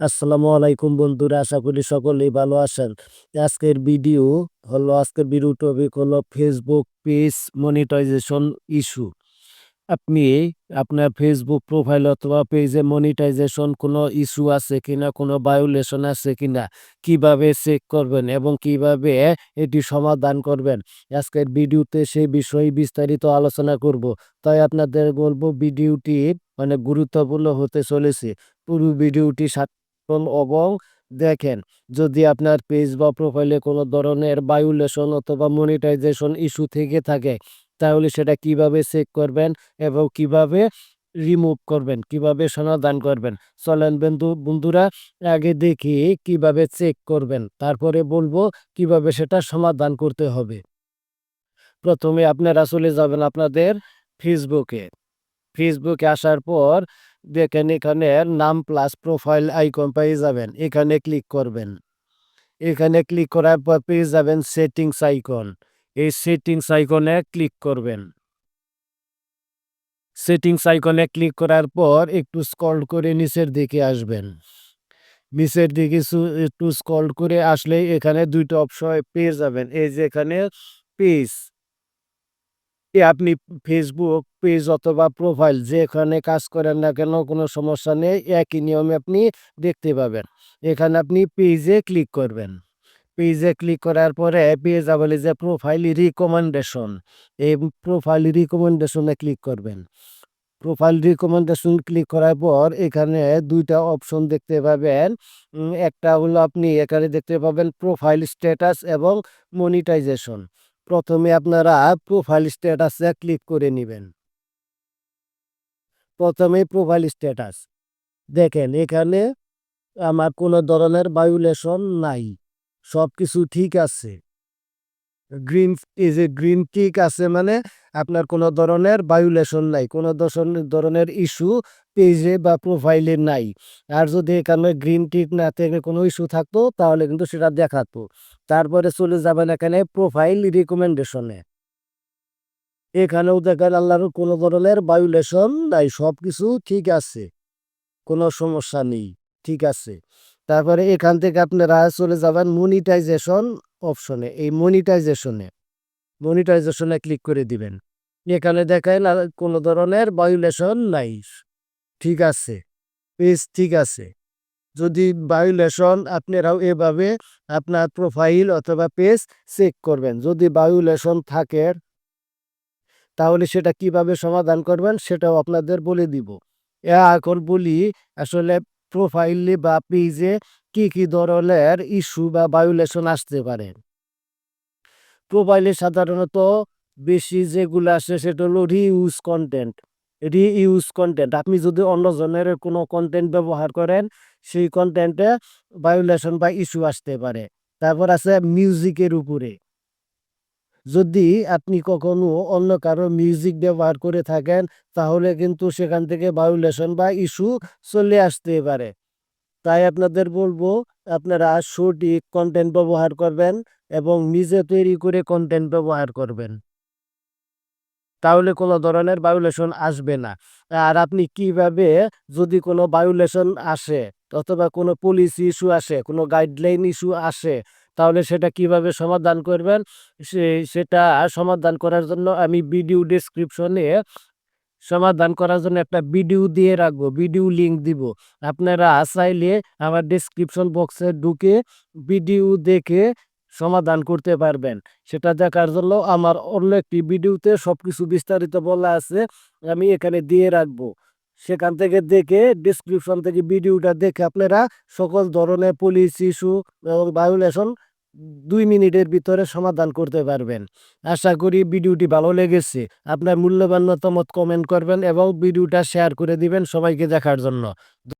আসসালামু আলাইকুম বন্ধুরা, আশা করি সকলেই ভালো আছেন। আজকের ভিডিও হলো, আজকের ভিডিও টপিক হলো ফেসবুক পেজ মনিটাইজেশন ইস্যু আপনি আপনার ফেসবুক প্রোফাইল অথবা পেজে মনিটাইজেশন কোনো ইস্যু আছে কিনা, কোনো ভায়োলেশন আছে কিনা, কীভাবে চেক করবেন এবং কীভাবে এটি সমাধান করবেন, আজকের ভিডিওতে সেই বিষয়ে বিস্তারিত আলোচনা করব। তাই আপনাদের বলব, ভিডিওটি অনেক গুরুত্বপূর্ণ হতে চলেছে। পুরো ভিডিওটি সাত এবং দেখেন, যদি আপনার পেজ বা প্রোফাইলে কোনো ধরনের ভায়োলেশন অথবা মনিটাইজেশন ইস্যু থেকে থাকে, তাহলে সেটা কীভাবে চেক করবেন এবং কীভাবে রিমুভ করবেন, কীভাবে সমাধান করবেন? চলেন বন্ধু, বন্ধুরা, আগে দেখি কীভাবে চেক করবেন, তারপরে বলব কীভাবে সেটা সমাধান করতে হবে। প্রথমে আপনারা চলে যাবেন আপনাদের ফেসবুকে ফেসবুকে আসার পর দেখেন এখানে নাম প্লাস প্রোফাইল আইকন পেয়ে যাবেন। এখানে ক্লিক করবেন। এখানে ক্লিক করার পর পেয়ে যাবেন সেটিংস আইকন এই সেটিংস আইকনে ক্লিক করবেন। সেটিংস আইকনে ক্লিক করার পর একটু স্ক্রল করে নিচের দিকে আসবেন। নিচের দিকে একটু স্ক্রল করে আসলেই এখানে দুইটা অপশন পেয়ে যাবেন। এই যে এখানে পেজ এ আপনি ফেসবুক পেজ অথবা প্রোফাইল যেখানে কাজ করেন না কেন, কোনো সমস্যা নেই, একই নিয়মে আপনি দেখতে পাবেন। এখানে আপনি পেজে ক্লিক করবেন। পেজে ক্লিক করার পরে পেয়ে যাবে যে প্রোফাইল রিকমেন্ডেশন এই প্রোফাইল রিকমেন্ডেশনে ক্লিক করবেন। প্রোফাইল রিকমেন্ডেশন ক্লিক করার পর এখানে দুইটা অপশন দেখতে পাবেন। একটা হলো আপনি এখানে দেখতে পাবেন প্রোফাইল স্ট্যাটাস এবং মনিটাইজেশন প্রথমে আপনারা প্রোফাইল স্ট্যাটাসে ক্লিক করে নেবেন। প্রথমে প্রোফাইল স্ট্যাটাস দেখেন, এখানে আমার কোনো ধরনের ভায়োলেশন নাই। সব কিছু ঠিক আছে। গ্রিন এই যে গ্রিন টিক আছে মানে আপনার কোনো ধরনের ভায়োলেশন নাই, কোনো ধরনের ইস্যু পেজে বা প্রোফাইলে নাই। আর যদি এখানে গ্রিন টিক না থেকে কোনো ইস্যু থাকতো, তাহলে কিন্তু সেটা দেখাতো। তারপরে চলে যাবেন এখানে প্রোফাইল রিকমেন্ডেশনে এখানেও দেখেন আল্লাহর কোনো ধরনের ভায়োলেশন নাই সব কিছু ঠিক আছে। কোনো সমস্যা নেই, ঠিক আছে। তারপরে এখান থেকে আপনারা চলে যাবেন মনিটাইজেশন অপশনে এই মনিটাইজেশনে মনিটাইজেশনে ক্লিক করে দিবেন। এখানে দেখেন আর কোনো ধরনের ভায়োলেশন নাই। ঠিক আছে। পেজ ঠিক আছে। যদি ভায়োলেশন আপনারাও এভাবে আপনার প্রোফাইল অথবা পেজ চেক করবেন, যদি ভায়োলেশন থাকে, তাহলে সেটা কীভাবে সমাধান করবেন সেটাও আপনাদের বলে দিব। এখন বলি, আসলে প্রোফাইলে বা পেজে কি কি ধরনের ইস্যু বা ভায়োলেশন আসতে পারে? প্রোফাইলে সাধারণত বেশি যেগুলো আসে সেটা হলো রিইউজ কন্টেন্ট রিইউজ কন্টেন্ট আপনি যদি অন্যজনের কোনো কন্টেন্ট ব্যবহার করেন, সেই কন্টেন্টে ভায়োলেশন বা ইস্যু আসতে পারে। তারপর আছে মিউজিকের উপরে। যদি আপনি কখনো অন্য কারও মিউজিক ব্যবহার করে থাকেন, তাহলে কিন্তু সেখান থেকে ভায়োলেশন বা ইস্যু চলে আসতে পারে। তাই আপনাদের বলব, আপনারা সঠিক কন্টেন্ট ব্যবহার করবেন এবং নিজে তৈরি করে কন্টেন্ট ব্যবহার করবেন। তাহলে কোনো ধরনের ভায়োলেশন আসবে না। আর আপনি কীভাবে যদি কোনো ভায়োলেশন আসে অথবা কোনো পলিসি ইস্যু আসে, কোনো গাইডলাইন ইস্যু আসে, তাহলে সেটা কীভাবে সমাধান করবেন? সেটা সমাধান করার জন্য আমি ভিডিও ডেসক্রিপশনে সমাধান করার জন্য একটা ভিডিও দিয়ে রাখব, ভিডিও লিংক দিব। আপনারা চাইলে আমার ডেসক্রিপশন বক্সে ঢুকে ভিডিও দেখে সমাধান করতে পারবেন। সেটা দেখার জন্য আমার অন্য একটি ভিডিওতে সব কিছু বিস্তারিত বলা আছে, আমি এখানে দিয়ে রাখব। সেখান থেকে দেখে ডিসক্রিপশন থেকে ভিডিওটা দেখে আপনারা সকল ধরনের পুলিশ ইস্যু এবং ভায়োলেশন দুই মিনিটের ভিতরে সমাধান করতে পারবেন। আশা করি ভিডিওটি ভালো লেগেছে। আপনার মূল্যবান মতামত কমেন্ট করবেন এবং ভিডিওটা শেয়ার করে দিবেন সবাইকে দেখার জন্য।